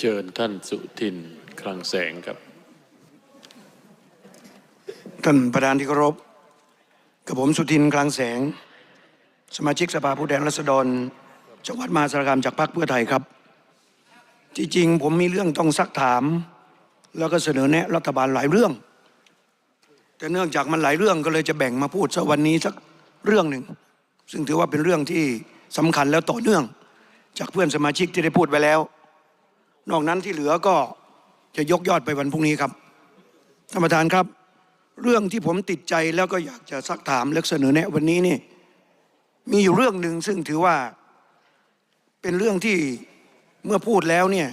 เชิญท่านสุทินคลังแสงครับ ท่านประธานที่เคารพกับผมสุทินคลังแสง สมาชิกสภาผู้แทนราษฎรจังหวัดมหาสารคามจากพรรคเพื่อไทยครับที่จริงผมมีเรื่องต้องซักถาม แล้วก็เสนอแนะรัฐบาลหลายเรื่อง แต่เนื่องจากมันหลายเรื่องก็เลยจะแบ่งมาพูดสักวันนี้สักเรื่องหนึ่ง ซึ่งถือว่าเป็นเรื่องที่สำคัญแล้วต่อเนื่อง จากเพื่อนสมาชิกที่ได้พูดไปแล้ว นอกนั้นที่เหลือก็จะยกยอดไปวันพรุ่งนี้ครับท่านประธานครับ เรื่องที่ผมติดใจแล้วก็อยากจะซักถามและเสนอแนะวันนี้นี่มีอยู่เรื่องหนึ่งซึ่งถือว่าเป็นเรื่องที่เมื่อพูดแล้วเนี่ย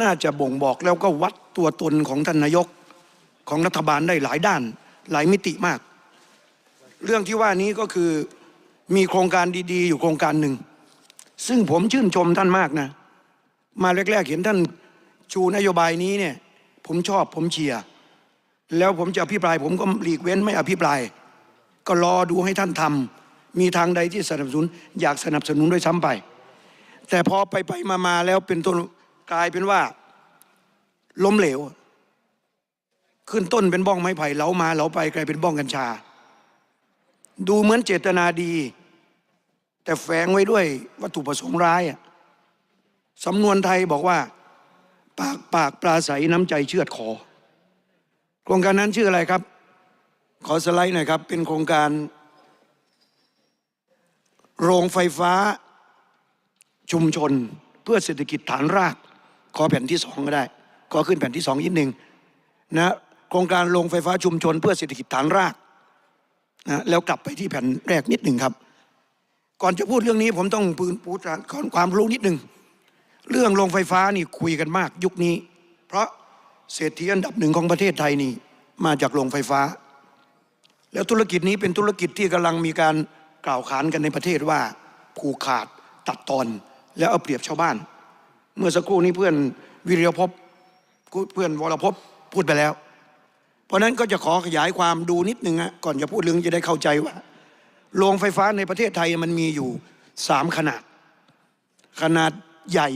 น่าจะบ่งบอกแล้วก็วัดตัวตนของท่านนายกของรัฐบาลได้หลายด้านหลายมิติมาก เรื่องที่ว่านี้ก็คือมีโครงการดีๆ อยู่โครงการหนึ่ง ซึ่งผมชื่นชมท่านมากนะ มาแรกๆเห็นท่านชูนโยบายนี้เนี่ย ผมชอบผมเชียร์แล้วผมจะอภิปราย ผมก็หลีกเว้นไม่อภิปราย ก็รอดูให้ท่านทำมีทางใดที่สนับสนุน อยากสนับสนุนด้วยซ้ำไป แต่พอไปไปมามาแล้วเป็นต้นกลายเป็นว่า ล้มเหลว ขึ้นต้นเป็นบ้องไม้ไผ่เหลามาเหลาไปกลายเป็นบ้องกัญชา ดูเหมือนเจตนาดี แต่แฝงไว้ด้วยวัตถุประสงค์ร้ายอะ สำนวนไทยบอกว่า ปากปากปลาใสน้ำใจเชือดคอโครงการนั้นชื่ออะไรครับ ขอสไลด์หน่อยครับ เป็นโครงการ โรงไฟฟ้าชุมชนเพื่อเศรษฐกิจฐานราก ขอแผ่นที่สองก็ได้ ขอขึ้นแผ่นที่สองนิดหนึ่งนะโครงการโรงไฟฟ้าชุมชน เพื่อเศรษฐกิจฐานรากนะแล้วกลับไปที่แผ่นแรกนิดหนึ่งครับ ก่อนจะพูดเรื่องนี้ผมต้องปูปูขอความรู้นิดหนึ่ง เรื่องโรงไฟฟ้านี่คุยกันมากยุคนี้ เพราะเศรษฐีอันดับหนึ่งของประเทศไทยนี่มาจากโรงไฟฟ้า แล้วธุรกิจนี้เป็นธุรกิจที่กำลังมีการกล่าวขานกันในประเทศว่าผูกขาดตัดตอนแล้วเอาเปรียบชาวบ้าน เมื่อสักครู่นี้เพื่อนวิริยภพเพื่อนวรภพพูดไปแล้ว เพราะฉะนั้นก็จะขอขยายความดูนิดนึงอะก่อนจะพูดเรื่องจะได้เข้าใจว่าโรงไฟฟ้าในประเทศไทยมันมีอยู่สามขนาด ขนาดใหญ่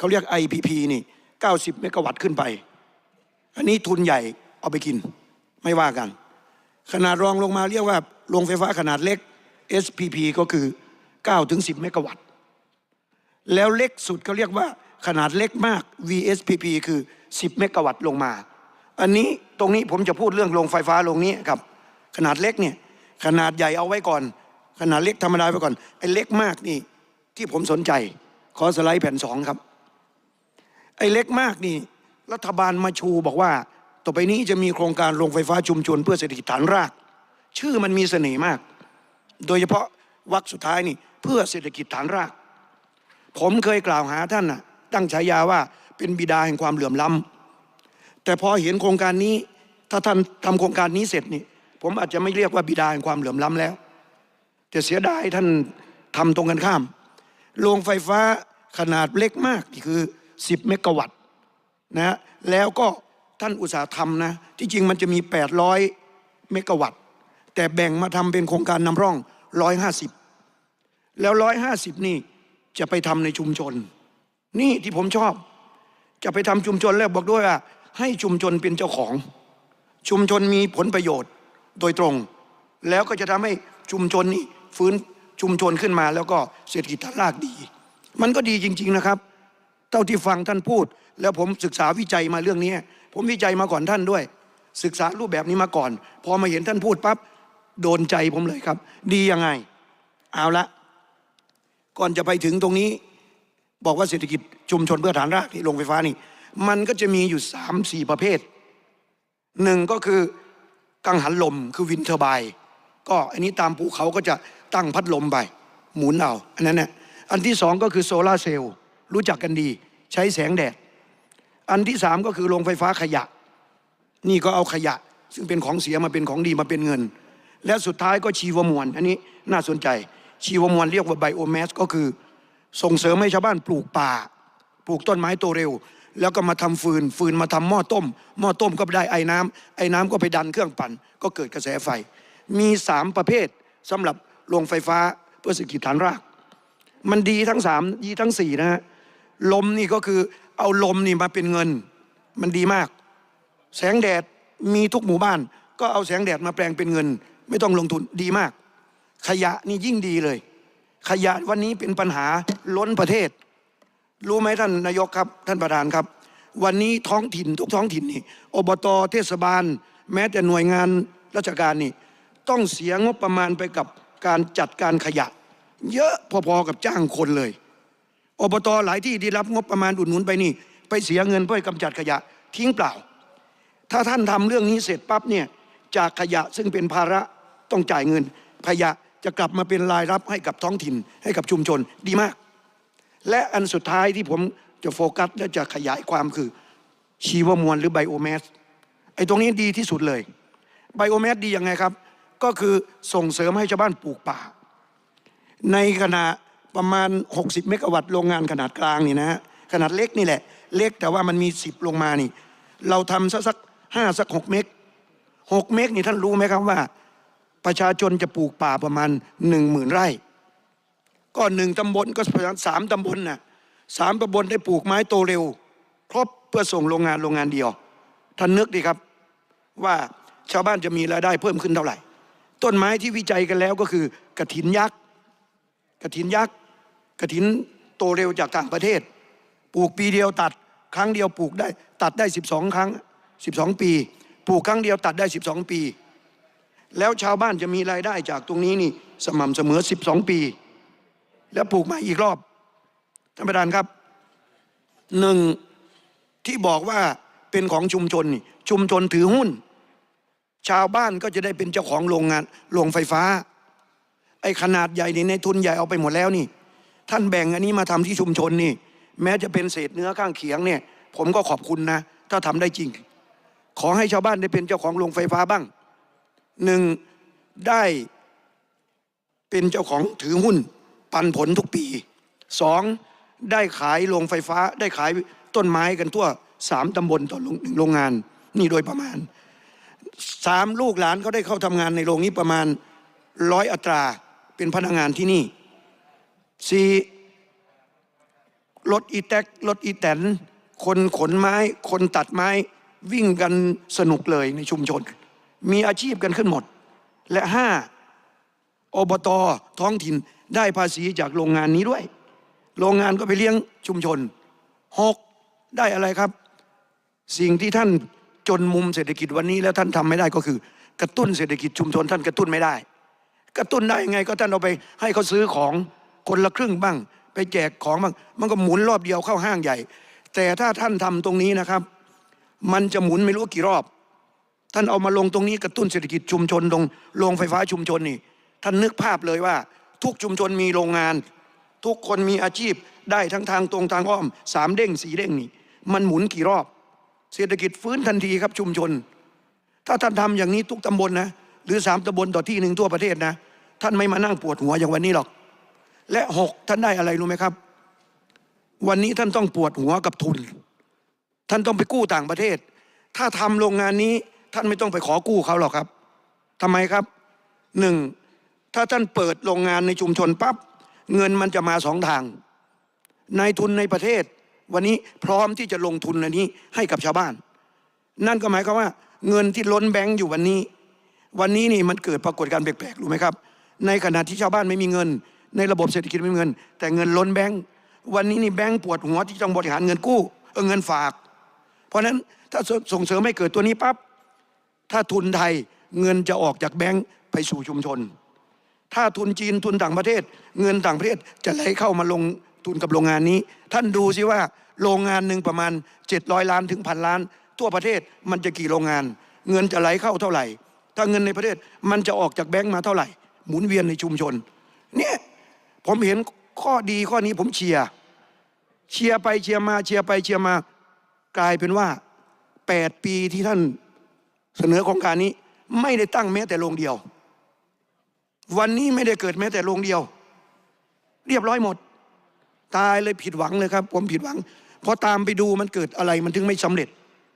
เขาเรียก IPP นี่90 เมกะวัตต์ขึ้นไป อันนี้ทุนใหญ่เอาไปกินไม่ว่ากัน ขนาดรองลงมาเรียกว่าโรงไฟฟ้าขนาดเล็ก SPP ก็คือ9ถึง10 เมกะวัตต์ แล้วเล็กสุดเขาเรียกว่าขนาดเล็กมาก VSPP คือ 10 เมกะวัตต์ลงมา อันนี้ตรงนี้ผมจะพูดเรื่องโรงไฟฟ้าโรงนี้ครับ ขนาดเล็กเนี่ยขนาดใหญ่เอาไว้ก่อน ขนาดเล็กธรรมดาไว้ก่อนไอ้เล็กมากนี่ที่ผมสนใจ ขอสไลด์แผ่นสองครับ เล็กมากนี่ รัฐบาลมาชูบอกว่า ต่อไปนี้จะมีโครงการโรงไฟฟ้าชุมชนเพื่อเศรษฐกิจฐานราก ชื่อมันมีเสน่ห์มาก โดยเฉพาะวรรคสุดท้ายนี่ เพื่อเศรษฐกิจฐานราก ผมเคยกล่าวหาท่านน่ะตั้งฉายาว่าเป็นบิดาแห่งความเหลื่อมล้ำแต่พอเห็นโครงการนี้ ถ้าท่านทำโครงการนี้เสร็จนี่ ผมอาจจะไม่เรียกว่าบิดาแห่งความเหลื่อมล้ำแล้วแต่เสียดายท่านทำตรงกันข้ามโรงไฟฟ้าขนาดเล็กมากนี่คือ 10 เมกะวัตต์นะแล้วก็ท่านอุตสาห์ทำนะที่จริงมันจะมี 800 เมกะวัตต์ แต่แบ่งมาทำเป็นโครงการนำร่อง 150 แล้ว 150 นี่จะไปทำในชุมชน นี่ที่ผมชอบ จะไปทำชุมชนแล้วบอกด้วยว่า ให้ชุมชนเป็นเจ้าของ ชุมชนมีผลประโยชน์โดยตรง แล้วก็จะทำให้ชุมชนนี่ฟื้นชุมชนขึ้นมาแล้วก็เศรษฐกิจฐานรากดี มันก็ดีจริง ๆนะครับ เท่าที่ฟังท่านพูด แล้วผมศึกษาวิจัยมาเรื่องนี้ ผมวิจัยมาก่อนท่านด้วย ศึกษารูปแบบนี้มาก่อน พอมาเห็นท่านพูดปั๊บโดนใจผมเลยครับ ดียังไง เอาละ ก่อนจะไปถึงตรงนี้ บอกว่าเศรษฐกิจชุมชนเพื่อฐานรากที่โรงไฟฟ้านี่ มันก็จะมีอยู่สามสี่ประเภทหนึ่งก็คือกังหันลมคือวินเทอร์ไบก็อันนี้ตามภูเขาก็จะตั้งพัดลมไป หมุนเอาอันนั้นนะอันที่สองก็คือโซลาเซลล์ รู้จักกันดี ใช้แสงแดด อันที่สามก็คือโรงไฟฟ้าขยะ นี่ก็เอาขยะ ซึ่งเป็นของเสียมาเป็นของดีมาเป็นเงิน และสุดท้ายก็ชีวมวลอันนี้น่าสนใจ ชีวมวลเรียกว่าไบโอแมสก็คือ ส่งเสริมให้ชาวบ้านปลูกป่า ปลูกต้นไม้โตเร็ว แล้วก็มาทำฟืน ฟืนมาทำหม้อต้ม หม้อต้มก็ได้ไอ้น้ำไอ้น้ำก็ไปดันเครื่องปั่น ก็เกิดกระแสไฟ มีสามประเภทสำหรับโรงไฟฟ้าเพื่อเศรษฐกิจฐานราก มันดีทั้งสามดีทั้งสี่นะฮะ ลมนี่ก็คือเอาลมนี่มาเป็นเงิน มันดีมาก แสงแดดมีทุกหมู่บ้าน ก็เอาแสงแดดมาแปลงเป็นเงิน ไม่ต้องลงทุนดีมาก ขยะนี่ยิ่งดีเลย ขยะวันนี้เป็นปัญหาล้นประเทศ รู้ไหมท่านนายกครับ ท่านประธานครับ วันนี้ท้องถิ่นทุกท้องถิ่นนี่อบตเทศบาล แม้แต่หน่วยงานราชการนี่ต้องเสียงบประมาณไปกับการจัดการขยะ เยอะพอๆกับจ้างคนเลย อบตหลายที่ที่รับงบประมาณอุดหนุนไปนี่ ไปเสียเงินเพื่อกำจัดขยะทิ้งเปล่า ถ้าท่านทำเรื่องนี้เสร็จปั๊บเนี่ยจากขยะซึ่งเป็นภาระต้องจ่ายเงินขยะจะกลับมาเป็นรายรับให้กับท้องถิ่นให้กับชุมชนดีมาก และอันสุดท้ายที่ผมจะโฟกัสและจะขยายความคือชีวมวลหรือไบโอแมสไอ้ตรงนี้ดีที่สุดเลยไบโอแมสดียังไงครับ ก็คือส่งเสริมให้ชาวบ้านปลูกป่า ในขณะ ประมาณ 60 เมกะวัตต์โรงงานขนาดกลางนี่นะฮะขนาดเล็กนี่แหละ เล็กแต่ว่ามันมี 10 ลงมานี่ เราทำสักสักห้าสักหกเมกหกเมกนี่ท่านรู้ไหมครับว่า ประชาชนจะปลูกป่าประมาณหนึ่งหมื่นไร่ ก็หนึ่งตำบลก็ประมาณสามตำบลน่ะสามตำบลได้ปลูกไม้โตเร็ว ครบเพื่อส่งโรงงานโรงงานเดียว ท่านนึกดีครับว่าชาวบ้านจะมีรายได้เพิ่มขึ้นเท่าไหร่ ต้นไม้ที่วิจัยกันแล้วก็คือกระถินยักษ์ กระถินยักษ์กระถินโตเร็วจากต่างประเทศ ปลูกปีเดียวตัด ครั้งเดียวปลูกได้ ตัดได้ 12 ครั้ง 12 ปี ปลูกครั้งเดียวตัดได้ 12 ปี แล้วชาวบ้านจะมีรายได้จากตรงนี้นี่สม่ำเสมอ 12 ปี แล้วปลูกใหม่อีกรอบท่านประธานครับหนึ่งที่บอกว่าเป็นของชุมชนนี่ชุมชนถือหุ้น ชาวบ้านก็จะได้เป็นเจ้าของโรงงานโรงไฟฟ้า ไอ้ขนาดใหญ่นี่ในทุนใหญ่เอาไปหมดแล้วนี่ ท่านแบ่งอันนี้มาทำที่ชุมชนนี่ แม้จะเป็นเศษเนื้อข้างเคียงเนี่ย ผมก็ขอบคุณนะ ถ้าทำได้จริง ขอให้ชาวบ้านได้เป็นเจ้าของโรงไฟฟ้าบ้างหนึ่งได้เป็นเจ้าของถือหุ้นปันผลทุกปีสองได้ขายโรงไฟฟ้า ได้ขายต้นไม้กันทั่วสามตำบลต่อหนึ่งโรงงาน นี่โดยประมาณสามลูกหลานเขาได้เข้าทำงานในโรงนี้ประมาณร้อยอัตรา เป็นพนักงานที่นี่สี่รถอีแท็กรถอีแตน คนขนไม้ คนตัดไม้วิ่งกันสนุกเลยในชุมชน มีอาชีพกันขึ้นหมด และห้าอบตท้องถิ่นได้ภาษีจากโรงงานนี้ด้วย โรงงานก็ไปเลี้ยงชุมชนหกได้อะไรครับ สิ่งที่ท่านจนมุมเศรษฐกิจวันนี้แล้วท่านทำไม่ได้ก็คือ กระตุ้นเศรษฐกิจชุมชนท่านกระตุ้นไม่ได้ กระตุ้นได้ยังไง ก็ท่านเอาไปให้เขาซื้อของคนละครึ่งบ้าง ไปแจกของบ้างมันก็หมุนรอบเดียวเข้าห้างใหญ่ แต่ถ้าท่านทำตรงนี้นะครับ มันจะหมุนไม่รู้กี่รอบ ท่านเอามาลงตรงนี้กระตุ้นเศรษฐกิจชุมชนลงโรงไฟฟ้าชุมชนนี่ ท่านนึกภาพเลยว่า ทุกชุมชนมีโรงงาน ทุกคนมีอาชีพได้ทั้งทางตรงทางอ้อมสามเด้งสีเด้งนี่ มันหมุนกี่รอบ เศรษฐกิจฟื้นทันทีครับชุมชน ถ้าท่านทำอย่างนี้ทุกตำบลนะ หรือสามตำบลต่อที่หนึ่งทั่วประเทศนะ ท่านไม่มานั่งปวดหัวอย่างวันนี้หรอก และหกท่านได้อะไรรู้ไหมครับ วันนี้ท่านต้องปวดหัวกับทุน ท่านต้องไปกู้ต่างประเทศ ถ้าทำโรงงานนี้ท่านไม่ต้องไปขอกู้เขาหรอกครับทำไมครับหนึ่งถ้าท่านเปิดโรงงานในชุมชนปั๊บเงินมันจะมาสองทางนายทุนในประเทศ วันนี้พร้อมที่จะลงทุนอันนี้ให้กับชาวบ้าน นั่นก็หมายความว่า เงินที่ล้นแบงก์อยู่วันนี้ วันนี้นี่มันเกิดปรากฏการณ์แปลกๆรู้ไหมครับ ในขณะที่ชาวบ้านไม่มีเงิน ในระบบเศรษฐกิจไม่มีเงิน แต่เงินล้นแบงก์วันนี้นี่แบงก์ปวดหัวที่ต้องบริหารเงินกู้เออเงินฝาก เพราะฉะนั้นถ้าส่งเสริมให้เกิดตัวนี้ปั๊บถ้าทุนไทยเงินจะออกจากแบงก์ไปสู่ชุมชน ถ้าทุนจีนทุนต่างประเทศ เงินต่างประเทศจะไหลเข้ามาลงทุนกับโรงงานนี้ ท่านดูสิว่าโรงงานหนึ่งประมาณ 700 ล้านถึงพันล้าน ทั่วประเทศมันจะกี่โรงงาน เงินจะไหลเข้าเท่าไหร่ ถ้าเงินในประเทศมันจะออกจากแบงก์มาเท่าไหร่ หมุนเวียนในชุมชน เนี่ยผมเห็นข้อดีข้อนี้ผมเชียร์เชียร์ไปเชียร์มาเชียร์ไปเชียร์มา กลายเป็นว่า 8 ปีที่ท่านเสนอโครงการนี้ ไม่ได้ตั้งแม้แต่โรงเดียว วันนี้ไม่ได้เกิดแม้แต่โรงเดียว เรียบร้อยหมด ตายเลยผิดหวังเลยครับ ผมผิดหวังพอตามไปดูมันเกิดอะไรมันถึงไม่สำเร็จ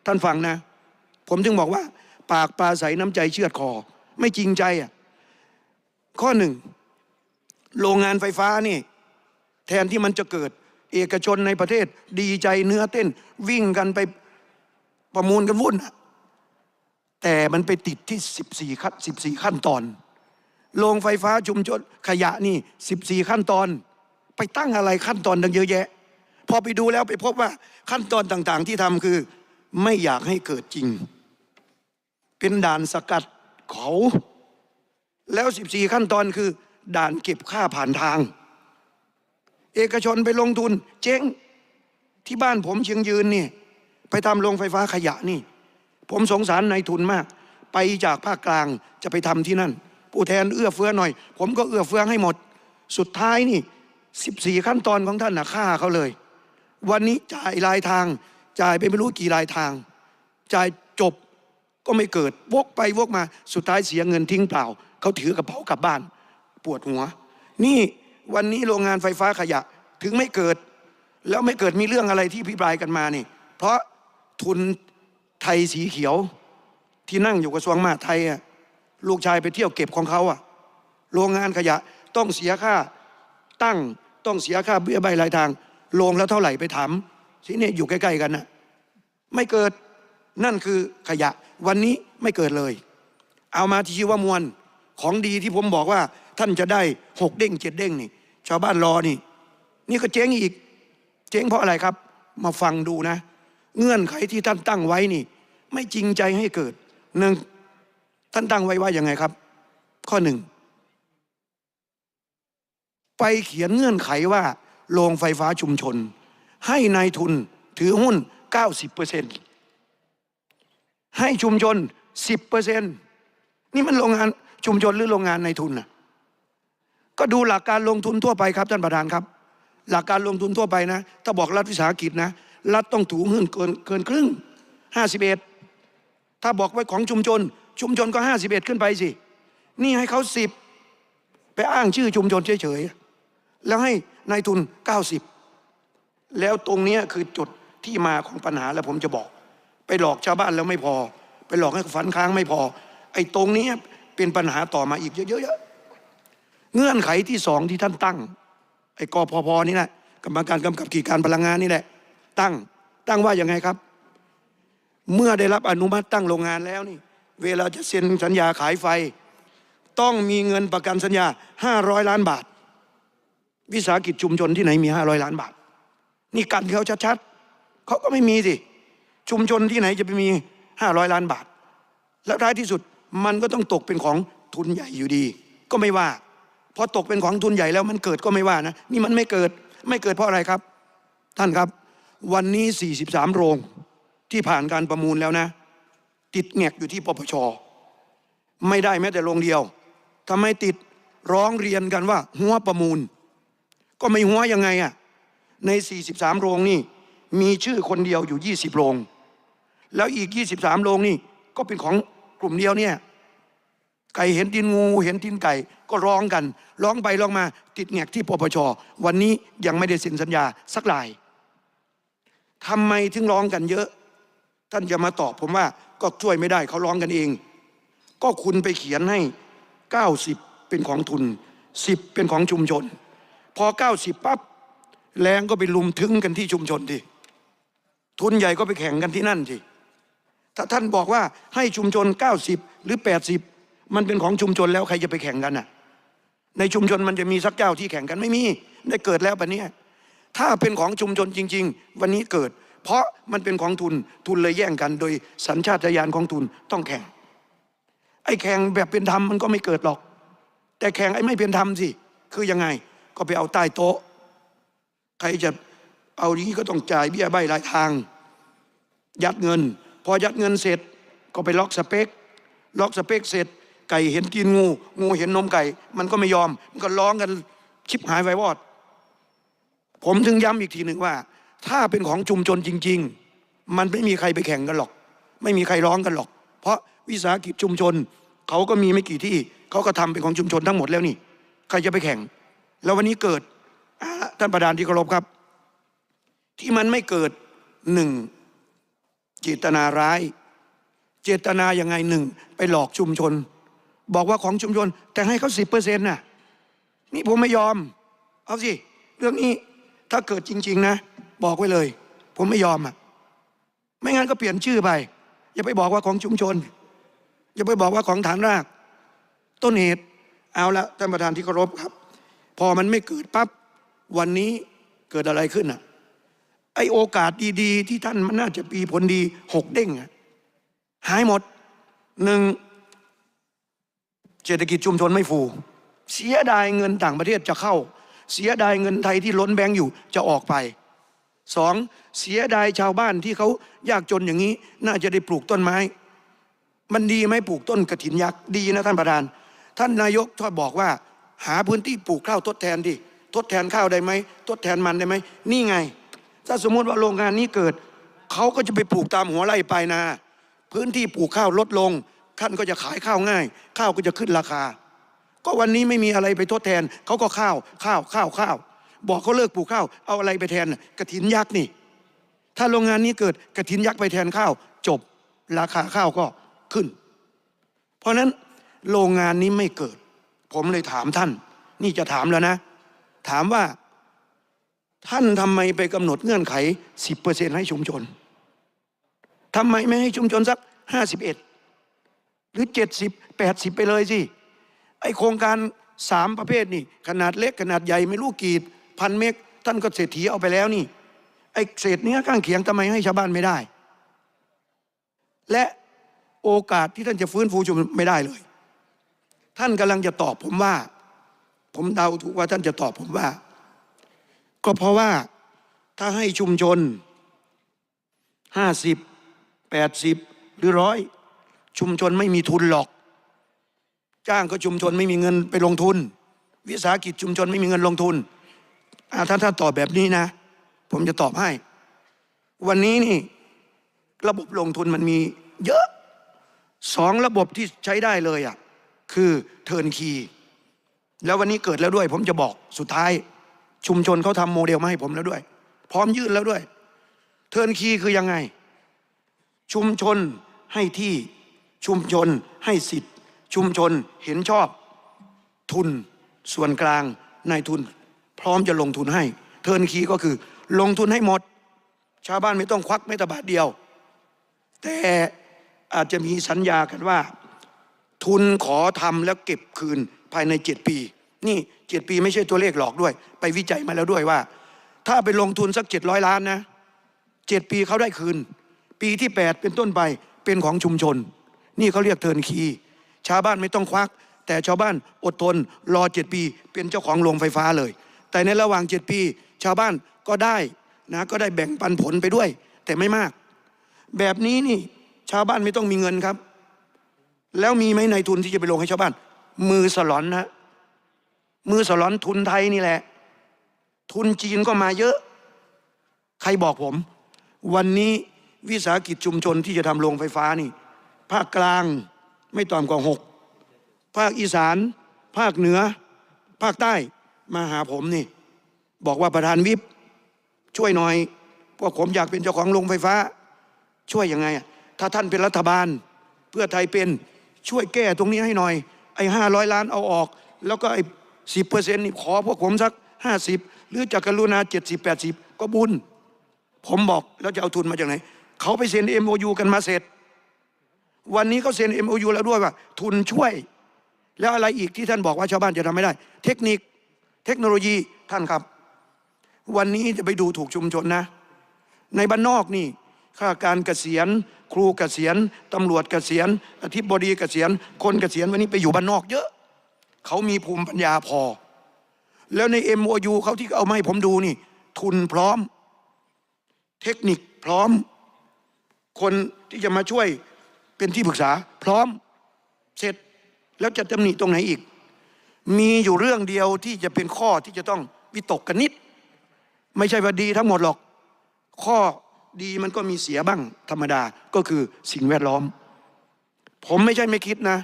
ท่านฟังนะ ผมถึงบอกว่า ปากปลาใสน้ำใจเชือดคอ ไม่จริงใจอะข้อหนึ่งโรงงานไฟฟ้านี่ แทนที่มันจะเกิด เอกชนในประเทศดีใจเนื้อเต้น วิ่งกันไปประมูลกันวุ่น แต่มันไปติดที่ 14ขั้น14 ขั้นตอนโรงไฟฟ้าชุมชนขยะนี่ 14 ขั้นตอน ไปตั้งอะไรขั้นตอนดังเยอะแยะ พอไปดูแล้วไปพบว่าขั้นตอนต่างๆที่ทำคือ ไม่อยากให้เกิดจริง เป็นด่านสกัดเขา แล้ว 14 ขั้นตอนคือ ด่านเก็บค่าผ่านทาง เอกชนไปลงทุน เจ๊งที่บ้านผมเชียงยืนนี่ไปทำโรงไฟฟ้าขยะนี่ ผมสงสารนายทุนมาก ไปจากภาคกลางจะไปทำที่นั่น ผู้แทนเอื้อเฟื้อหน่อย ผมก็เอื้อเฟื้อให้หมด สุดท้ายนี่ 14 ขั้นตอนของท่านนะฆ่าเขาเลย วันนี้จ่ายรายทาง จ่ายไปไม่รู้กี่รายทาง จ่ายจบ ก็ไม่เกิด วกไปวกมาสุดท้ายเสียเงินทิ้งเปล่า เขาถือกระเป๋ากลับบ้าน ปวดหัว นี่วันนี้โรงงานไฟฟ้าขยะถึงไม่เกิด แล้วไม่เกิดมีเรื่องอะไรที่พิปรายกันมานี่ เพราะทุนไทยสีเขียวที่นั่งอยู่กระทรวงมหาดไทยอะลูกชายไปเที่ยวเก็บของเขาอะโรงงานขยะต้องเสียค่าตั้งต้องเสียค่าเบี้ยใบรายทาง โรงแล้วเท่าไหร่ไปถามสิเนี่ยอยู่ใกล้ ๆ กันนะไม่เกิด นั่นคือขยะวันนี้ไม่เกิดเลย เอามาที่ชีวมวลของดีที่ผมบอกว่า ท่านจะได้หกเด้งเจ็ดเด้งนี่ ชาวบ้านรอนี่ นี่ก็เจ๊งอีก เจ๊งเพราะอะไรครับ มาฟังดูนะ เงื่อนไขที่ท่านตั้งไว้นี่ ไม่จริงใจให้เกิดหนึ่งท่านตั้งไว้ว่ายังไงครับ ข้อหนึ่งไปเขียนเงื่อนไขว่าโรงไฟฟ้าชุมชน ให้นายทุนถือหุ้น 90% ให้ชุมชน10%นี่มันโรงงานชุมชนหรือโรงงานในทุนน่ะก็ดูหลักการลงทุนทั่วไปครับท่านประธานครับ หลักการลงทุนทั่วไปนะ ถ้าบอกรัฐวิสาหกิจนะ รัฐต้องถูหุ้นเกินเกินครึ่ง51ถ้าบอกไว้ของชุมชน ชุมชนก็51ขึ้นไปสิ นี่ให้เขา10ไปอ้างชื่อชุมชนเฉยๆ แล้วให้นายทุน90แล้วตรงนี้คือจุดที่มาของปัญหาแล้วผมจะบอก ไปหลอกชาวบ้านแล้วไม่พอ ไปหลอกให้ฝันค้างไม่พอ ไอ้ตรงนี้เป็นปัญหาต่อมาอีกเยอะๆเงื่อนไขที่สองที่ท่านตั้ง ไอ้กพพนี่แหละกรรมการกำกับกิจการพลังงานนี่แหละ ตั้งตั้งว่าอย่างไงครับ เมื่อได้รับอนุมัติตั้งโรงงานแล้วนี่ เวลาจะเซ็นสัญญาขายไฟ ต้องมีเงินประกันสัญญา 500 ล้านบาท วิสาหกิจชุมชนที่ไหนมี 500 ล้านบาท นี่กันเขาชัดๆเขาก็ไม่มีสิ ชุมชนที่ไหนจะไปมี500ล้านบาท แล้วท้ายที่สุดมันก็ต้องตกเป็นของทุนใหญ่อยู่ดี ก็ไม่ว่าพอตกเป็นของทุนใหญ่แล้วมันเกิดก็ไม่ว่านะนี่มันไม่เกิดไม่เกิดเพราะอะไรครับ ท่านครับ วันนี้ 43 โรงที่ผ่านการประมูลแล้วนะ ติดแงกอยู่ที่ปปชไม่ได้แม้แต่โรงเดียวทำไมติดร้องเรียนกันว่า หัวประมูล ก็ไม่หัวยังไงอะใน 43 โรงนี่มีชื่อคนเดียวอยู่ 20 โรง แล้วอีก 23 โรงนี่ ก็เป็นของกลุ่มเดียวเนี่ย ไก่เห็นตีนงูเห็นตีนไก่ก็ร้องกัน ร้องไปร้องมา ติดแงกที่ปปช วันนี้ยังไม่ได้เซ็นสัญญาสักลายทำไมถึงร้องกันเยอะ ท่านจะมาตอบผมว่าก็ช่วยไม่ได้เขาร้องกันเอง ก็คุณไปเขียนให้ 90 เป็นของทุน 10 เป็นของชุมชน พอ 90ปั๊บแรงก็ไปลุมถึงกันที่ชุมชนทีทุนใหญ่ก็ไปแข่งกันที่นั่นที ถ้าท่านบอกว่าให้ชุมชน 90 หรือ 80 มันเป็นของชุมชนแล้วใครจะไปแข่งกันน่ะ ในชุมชนมันจะมีสักเจ้าที่แข่งกันไม่มี ได้เกิดแล้วปะเนี้ยถ้าเป็นของชุมชนจริง ๆ วันนี้เกิด เพราะมันเป็นของทุนทุนเลยแย่งกัน โดยสัญชาตญาณของทุนต้องแข่ง ไอ้แข่งแบบเป็นธรรมมันก็ไม่เกิดหรอก แต่แข่งไอ้ไม่เป็นธรรมสิคือยังไงก็ไปเอาใต้โต๊ะ ใครจะเอานี้ก็ต้องจ่ายเบี้ยใบรายทาง ยัดเงิน พอยัดเงินเสร็จก็ไปล็อกสเปค ล็อกสเปคเสร็จ ไก่เห็นกินงู งูเห็นนมไก่ มันก็ไม่ยอม มันก็ร้องกันชิบหายไววอด ผมถึงย้ำอีกทีหนึ่งว่า ถ้าเป็นของชุมชนจริง ๆ มันไม่มีใครไปแข่งกันหรอก ไม่มีใครร้องกันหรอก เพราะวิสาหกิจชุมชน เขาก็มีไม่กี่ที่ เขาก็ทำเป็นของชุมชนทั้งหมดแล้วนี่ ใครจะไปแข่ง แล้ววันนี้เกิดท่านประธานที่เคารพครับ ที่มันไม่เกิดหนึ่ง เจตนาร้าย เจตนายังไงหนึ่ง ไปหลอกชุมชน บอกว่าของชุมชน แต่ให้เขาสิบเปอร์เซ็นต์น่ะนี่ผมไม่ยอม เอาสิ เรื่องนี้ถ้าเกิดจริง ๆ นะ บอกไว้เลย ผมไม่ยอมอะไม่งั้นก็เปลี่ยนชื่อไป อย่าไปบอกว่าของชุมชน อย่าไปบอกว่าของฐานราก ต้นเหตุเอาละท่านประธานที่เคารพครับ พอมันไม่เกิดปั๊บวันนี้เกิดอะไรขึ้นอะ ไอโอกาสดีๆ ที่ท่านมันน่าจะปีผลดีหกเด้งหายหมดหนึ่งเศรษฐกิจชุมชนไม่ฟูเสียดายเงินต่างประเทศจะเข้า เสียดายเงินไทยที่ล้นแบงก์อยู่จะออกไปสองเสียดายชาวบ้านที่เขายากจนอย่างนี้ น่าจะได้ปลูกต้นไม้ มันดีไหมปลูกต้นกระถินยักษ์ดีนะท่านประธาน ท่านนายกชอบบอกว่า หาพื้นที่ปลูกข้าวทดแทนดิทดแทนข้าวได้ไหมทดแทนมันได้ไหมนี่ไง ถ้าสมมติว่าโรงงานนี้เกิด เขาก็จะไปปลูกตามหัวไร่ปลายนา พื้นที่ปลูกข้าวลดลง ท่านก็จะขายข้าวง่าย ข้าวก็จะขึ้นราคา ก็วันนี้ไม่มีอะไรไปทดแทน เขาก็ข้าว ข้าว ข้าว ข้าว บอกเขาเลิกปลูกข้าว เอาอะไรไปแทนกระถินยักษ์นี่ ถ้าโรงงานนี้เกิดกระถินยักษ์ไปแทนข้าว จบ ราคาข้าวก็ขึ้น เพราะฉะนั้นโรงงานนี้ไม่เกิด ผมเลยถามท่าน นี่จะถามแล้วนะ ถามว่า ท่านทำไมไปกำหนดเงื่อนไข 10%ให้ชุมชนทำไมไม่ให้ชุมชนสัก 51 หรือ 70 80 ไปเลยสิ ไอโครงการสามประเภทนี่ ขนาดเล็กขนาดใหญ่ไม่รู้กี่พันเมกท่านก็เศรษฐีเอาไปแล้วนี่ ไอเศษเนื้อข้างเคียงทำไมให้ชาวบ้านไม่ได้ และโอกาสที่ท่านจะฟื้นฟูชุมชนไม่ได้เลย ท่านกำลังจะตอบผมว่า ผมเดาถูกว่าท่านจะตอบผมว่า ก็เพราะว่าถ้าให้ชุมชนห้าสิบแปดสิบหรือร้อยชุมชนไม่มีทุนหรอก จ้างก็ชุมชนไม่มีเงินไปลงทุน วิสาหกิจชุมชนไม่มีเงินลงทุนถ้าถ้าตอบแบบนี้นะ ผมจะตอบให้ วันนี้นี่ระบบลงทุนมันมีเยอะสองระบบที่ใช้ได้เลยอะคือเทิร์นคีแล้ววันนี้เกิดแล้วด้วย ผมจะบอกสุดท้าย ชุมชนเขาทำโมเดลมาให้ผมแล้วด้วย พร้อมยื่นแล้วด้วย เทิร์นคีคือยังไง ชุมชนให้ที่ชุมชนให้สิทธิ์ ชุมชนเห็นชอบ ทุนส่วนกลางนายทุน พร้อมจะลงทุนให้ เทิร์นคีก็คือลงทุนให้หมด ชาวบ้านไม่ต้องควักแม้แต่บาทเดียว แต่อาจจะมีสัญญากันว่า ทุนขอทำแล้วเก็บคืนภายในเจ็ดปี นี่เจ็ดปีไม่ใช่ตัวเลขหลอกด้วย ไปวิจัยมาแล้วด้วยว่า ถ้าไปลงทุนสักเจ็ดร้อยล้านนะเจ็ดปีเขาได้คืน ปีที่แปดเป็นต้นไปเป็นของชุมชน นี่เขาเรียกเทินคีชาวบ้านไม่ต้องควัก แต่ชาวบ้านอดทนรอเจ็ดปี เป็นเจ้าของโรงไฟฟ้าเลย แต่ในระหว่างเจ็ดปี ชาวบ้านก็ได้นะก็ได้แบ่งปันผลไปด้วย แต่ไม่มาก แบบนี้นี่ชาวบ้านไม่ต้องมีเงินครับ แล้วมีไหมในทุนที่จะไปลงให้ชาวบ้าน มือสลอนนะ มือสลอนทุนไทยนี่แหละ ทุนจีนก็มาเยอะ ใครบอกผม วันนี้วิสาหกิจชุมชนที่จะทำโรงไฟฟ้านี่ ภาคกลางไม่ต่ำกว่าหกภาคอีสาน ภาคเหนือ ภาคใต้มาหาผมนี่ บอกว่าประธานวิปช่วยหน่อยพวกผมอยากเป็นเจ้าของโรงไฟฟ้า ช่วยยังไง ถ้าท่านเป็นรัฐบาล เพื่อไทยเป็นช่วยแก้ตรงนี้ให้หน่อย ไอ้ห้าร้อยล้านเอาออก แล้วก็ไอ้ สิบเปอร์เซ็นต์นี่ขอพวกผมสักห้าสิบหรือจากกรุณาเจ็ดสิบแปดสิบก็บุญ ผมบอกแล้วจะเอาทุนมาจากไหน เขาไปเซ็น MOU กันมาเสร็จ วันนี้เขาเซ็น MOU แล้วด้วยว่า ทุนช่วย แล้วอะไรอีกที่ท่านบอกว่าชาวบ้านจะทำไม่ได้ เทคนิคเทคโนโลยีท่านครับ วันนี้จะไปดูถูกชุมชนนะ ในบ้านนอกนี่ข้าราชการเกษียณ ครูเกษียณตำรวจเกษียณอธิบดีเกษียณคนเกษียณวันนี้ไปอยู่บ้านนอกเยอะ เขามีภูมิปัญญาพอ แล้วใน MOU เขาที่เอามาให้ผมดูนี่ ทุนพร้อม เทคนิคพร้อม คนที่จะมาช่วยเป็นที่ปรึกษา พร้อมเสร็จแล้วจะตำหนิตรงไหนอีก มีอยู่เรื่องเดียวที่จะเป็นข้อที่จะต้องวิตกกันนิด ไม่ใช่ว่าดีทั้งหมดหรอก ข้อดีมันก็มีเสียบ้างธรรมดาก็คือสิ่งแวดล้อม ผมไม่ใช่ไม่คิดนะ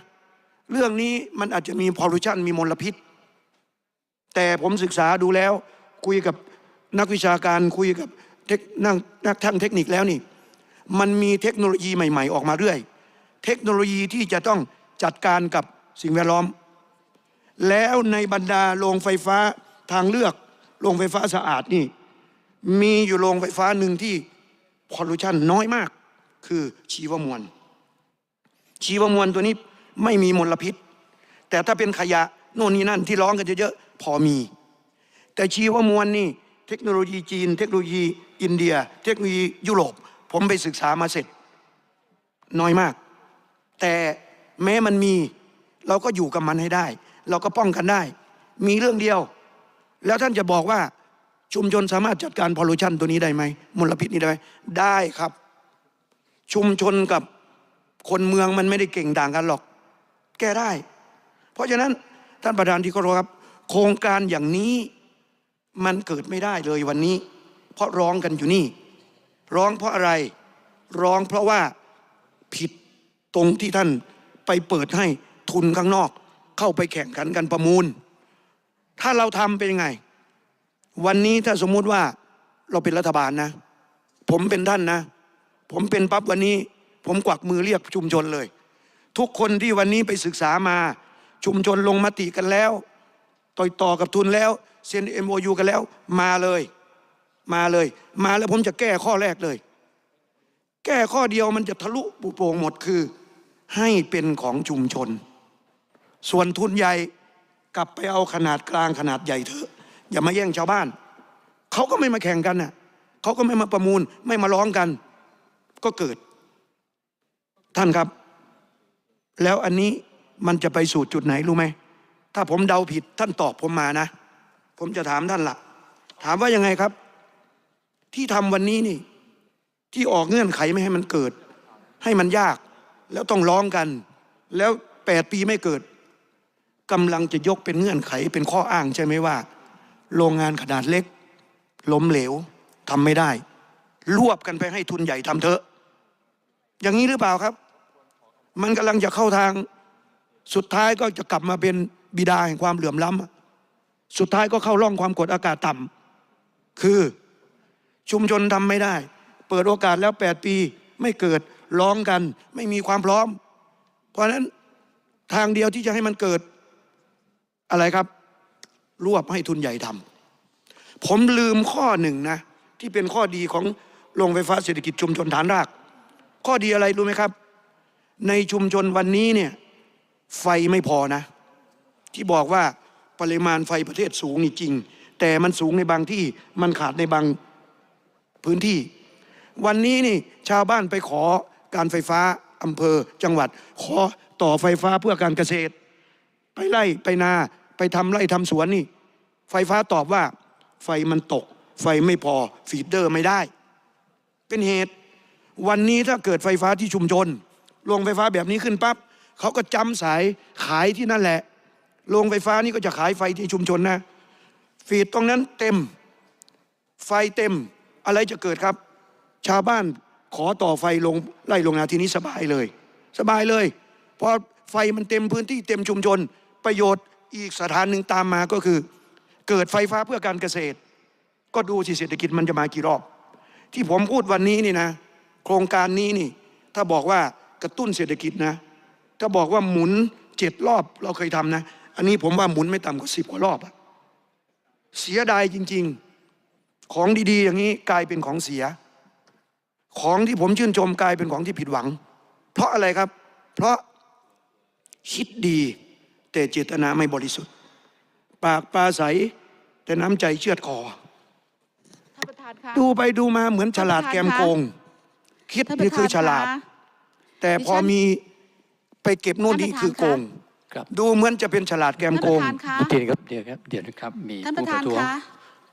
เรื่องนี้มันอาจจะมีพอลูชันมีมลพิษ แต่ผมศึกษาดูแล้ว คุยกับนักวิชาการคุยกับนักนักทางเทคนิคแล้วนี่ มันมีเทคโนโลยีใหม่ ๆ ออกมาเรื่อย เทคโนโลยีที่จะต้องจัดการกับสิ่งแวดล้อม แล้วในบรรดาโรงไฟฟ้าทางเลือกโรงไฟฟ้าสะอาดนี่ มีอยู่โรงไฟฟ้าหนึ่งที่พอลูชันน้อยมาก คือชีวมวลชีวมวลตัวนี้ ไม่มีมลพิษ แต่ถ้าเป็นขยะโน่นนี่นั่นที่ร้องกันเยอะๆพอมี แต่ชีวมวลนี่เทคโนโลยีจีน เทคโนโลยีอินเดีย เทคโนโลยียุโรป ผมไปศึกษามาเสร็จ น้อยมาก แต่แม้มันมีเราก็อยู่กับมันให้ได้ เราก็ป้องกันได้ มีเรื่องเดียว แล้วท่านจะบอกว่าชุมชนสามารถจัดการพอลูชันตัวนี้ได้ไหมมลพิษนี้ได้ไหมได้ครับ ชุมชนกับคนเมืองมันไม่ได้เก่งต่างกันหรอก แก้ได้ เพราะฉะนั้นท่านประธานที่เคารพครับ โครงการอย่างนี้มันเกิดไม่ได้เลยวันนี้ เพราะร้องกันอยู่นี่ ร้องเพราะอะไรร้องเพราะว่าผิดตรงที่ท่านไปเปิดให้ทุนข้างนอก เข้าไปแข่งขันกันประมูล ถ้าเราทำเป็นยังไง วันนี้ถ้าสมมุติว่าเราเป็นรัฐบาลนะ ผมเป็นท่านนะ ผมเป็นปั๊บวันนี้ ผมกวักมือเรียกชุมชนเลย ทุกคนที่วันนี้ไปศึกษามา ชุมชนลงมติกันแล้ว ต่อยต่อกับทุนแล้วเซ็นเอ็มโอยูกันแล้ว มาเลย มาเลย มาแล้วผมจะแก้ข้อแรกเลย แก้ข้อเดียวมันจะทะลุปุโปร่งหมดคือ ให้เป็นของชุมชน ส่วนทุนใหญ่กลับไปเอาขนาดกลางขนาดใหญ่เถอะ อย่ามาแย่งชาวบ้าน เขาก็ไม่มาแข่งกันน่ะเขาก็ไม่มาประมูลไม่มาร้องกัน ก็เกิด ท่านครับ แล้วอันนี้มันจะไปสู่จุดไหนรู้ไหมถ้าผมเดาผิดท่านตอบผมมานะ ผมจะถามท่านละถามว่ายังไงครับ ที่ทำวันนี้นี่ ที่ออกเงื่อนไขไม่ให้มันเกิด ให้มันยาก แล้วต้องร้องกัน แล้วแปดปีไม่เกิดกำลังจะยกเป็นเงื่อนไขเป็นข้ออ้างใช่ไหมว่า โรงงานขนาดเล็ก ล้มเหลวทำไม่ได้ รวบกันไปให้ทุนใหญ่ทำเถอะ อย่างนี้หรือเปล่าครับ มันกำลังจะเข้าทาง สุดท้ายก็จะกลับมาเป็นบิดาแห่งความเหลื่อมล้ำสุดท้ายก็เข้าร่องความกดอากาศต่ำคือชุมชนทำไม่ได้ เปิดโอกาสแล้วแปดปีไม่เกิดร้องกัน ไม่มีความพร้อม เพราะฉะนั้นทางเดียวที่จะให้มันเกิดอะไรครับ รวบให้ทุนใหญ่ทำผมลืมข้อหนึ่งนะ ที่เป็นข้อดีของโรงไฟฟ้าเศรษฐกิจชุมชนฐานราก ข้อดีอะไรรู้ไหมครับ ในชุมชนวันนี้เนี่ยไฟไม่พอนะ ที่บอกว่าปริมาณไฟประเทศสูงนี่จริง แต่มันสูงในบางที่มันขาดในบางพื้นที่ วันนี้นี่ชาวบ้านไปขอการไฟฟ้าอำเภอจังหวัด ขอต่อไฟฟ้าเพื่อการเกษตร ไปไล่ไปนาไปทำไร่ทำสวนนี่ ไฟฟ้าตอบว่า ไฟมันตก ไฟไม่พอฟีดเดอร์ไม่ได้ เป็นเหตุ วันนี้ถ้าเกิดไฟฟ้าที่ชุมชน โรงไฟฟ้าแบบนี้ขึ้นปั๊บเขาก็จำสายขายที่นั่นแหละโรงไฟฟ้านี่ก็จะขายไฟที่ชุมชนนะ ฟีดตรงนั้นเต็ม ไฟเต็มอะไรจะเกิดครับ ชาวบ้านขอต่อไฟลงไล่ลงนาทีนี้สบายเลย สบายเลยเพราะไฟมันเต็มพื้นที่เต็มชุมชน ประโยชน์อีกสถานหนึ่งตามมาก็คือ เกิดไฟฟ้าเพื่อการเกษตร ก็ดูสิเศรษฐกิจมันจะมากี่รอบ ที่ผมพูดวันนี้นี่นะ โครงการนี้นี่ ถ้าบอกว่า กระตุ้นเศรษฐกิจนะถ้าบอกว่าหมุนเจ็ดรอบเราเคยทำนะ อันนี้ผมว่าหมุนไม่ต่ำกว่าสิบกว่ารอบอะเสียดายจริง ๆ ของดีๆ อย่างนี้กลายเป็นของเสีย ของที่ผมชื่นชมกลายเป็นของที่ผิดหวัง เพราะอะไรครับ เพราะคิดดี แต่เจตนาไม่บริสุทธิ์ ปากปลาใสแต่น้ำใจเชือดคอท่านประธานคะดูไปดูมาเหมือนฉลาดแกมโกง คิดท่านปนี่ระธานคือฉลาดคะ แต่พอดิฉันมีไปเก็บโน่นนี่ท่านประธานคือโกงครับดูเหมือนจะเป็นฉลาดแกมท่านโกประงธานคะเดี๋ยวครับเดี๋ยวครับเดี๋ยวนะครับมีท่านปผู้ระปธานระท้วงคะ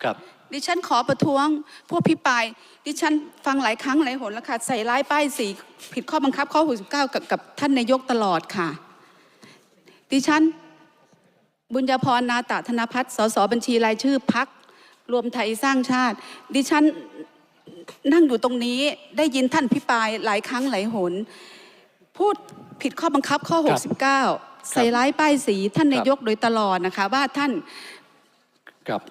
ครับดิฉันขอประท้วงผู้พิปรายดิฉันฟังหลายครั้งหลายหนแล้วค่ะใส่ร้ายป้ายสีผิดข้อบังคับข้อ 69 กับกับท่านนายกตลอดค่ะ ดิฉัน บุญญาพรนาตะธนพัฒน์สสบัญชีรายชื่อพักรวมไทยสร้างชาติ ดิฉันนั่งอยู่ตรงนี้ได้ยินท่านพิปรายหลายครั้งหลายหน พูดผิดข้อบังคับข้อครับ69 ใส่ร้ายป้ายสีท่านนายกโดยตลอดนะคะ ว่าท่านครับ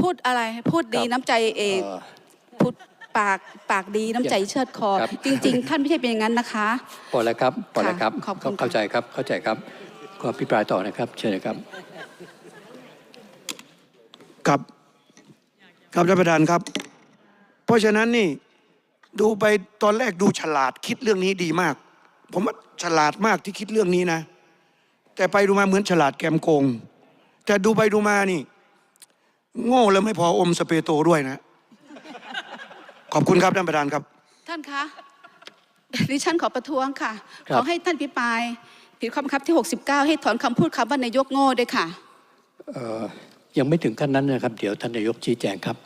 พูดอะไรพูดดีครับน้ำใจเอกเอ่อพูดปากปากดีน้ำใจเชิดคอครับจริง ๆ ท่านไม่ใช่เป็นอย่างนั้นนะคะพอแล้วครับพอแล้วครับขอบคุณค่ะเข้าใจครับเข้าใจครับก็พิปรายต่อนะครับ เชิญนะครับครับครับท่านประธานครับ เพราะฉะนั้นนี่ดูไปตอนแรกดูฉลาดคิดเรื่องนี้ดีมาก ผมว่าฉลาดมากที่คิดเรื่องนี้นะ แต่ไปดูมาเหมือนฉลาดแกมโกง แต่ดูไปดูมานี่ โง่แล้วไม่พออมสเปรย์โตด้วยนะ ขอบคุณครับท่านประธานครับ ท่านคะดิฉันขอประท้วงค่ะ ครัขบอให้ท่านพิปรายผิดข้อบังคับที่ 69 ให้ถอนคำพูดคำว่านายกโง่ด้วยค่ะ เอ่อยังไม่ถึงขั้นนั้นนะครับ เดี๋ยวท่านนายกชี้แจงครับ